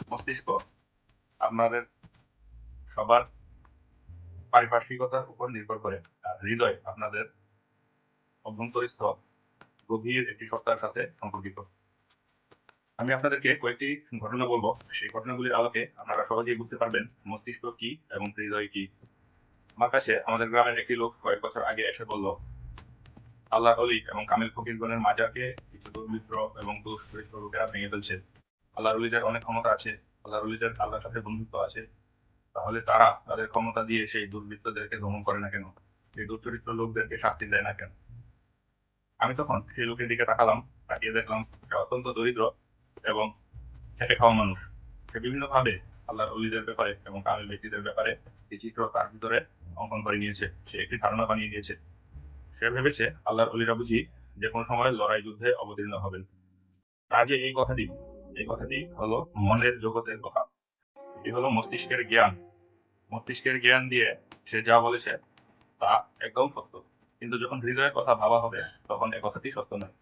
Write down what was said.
মস্তিষ্ক আপনাদের সবার পারিপার্শ্বিকতার উপর নির্ভর করে। আর হৃদয় আপনাদের অভ্যন্তরস্থ গভীর একটি সত্তার সাথে সম্পর্কিত। আমি আপনাদেরকে কয়েকটি ঘটনা বলব। সেই ঘটনাগুলির আলোকে আপনারা সহজেই বুঝতে পারবেন মস্তিষ্ক কি এবং হৃদয় কি। আমার কাছে আমাদের গ্রামের একটি লোক কয়েক বছর আগে এসে বলল আল্লাহ অলি এবং কামিল ফকিরগণের মাজাকে কিছু দুর্বৃত্ত এবং দুষ্কৃষ্ট লোকেরা ভেঙে ফেলছে। আল্লাহ অলিদের অনেক ক্ষমতা আছে, আল্লাহ অলিদের আল্লাহর সাথে বন্ধুত্ব আছে, তাহলে তারা তাদের ক্ষমতা দিয়ে সেই দুর্বৃত্তদেরকে দমন করে না কেন? সেই দুর্চরিত্র লোকদেরকে শাস্তি দেয় না কেন? আমি তখন সেই লোকের দিকে তাকালাম, তাকিয়ে দেখলাম সে অত্যন্ত দরিদ্র এবং খেটে খাওয়া মানুষ। সে বিভিন্ন ভাবে আল্লাহর অলিদের ব্যাপারে এবং কামিল ব্যক্তিদের ব্যাপারে এই চিত্র তার ভিতরে অঙ্কন করে নিয়েছে, সে একটি ধারণা বানিয়ে নিয়েছে সে ভেবেছে, আল্লাহর অলিরা বুঝি যে কোনো সময় লড়াই যুদ্ধে অবতীর্ণ হবেন। যে এই কথাটি এই কথাটি হলো মনের জগতের কথা। এটি হলো মস্তিষ্কের জ্ঞান। মস্তিষ্কের জ্ঞান দিয়ে সে যা বলেছে তা একদম সত্য। কিন্তু যখন হৃদয়ের কথা ভাবা হবে তখন এ কথাটি সত্য নয়।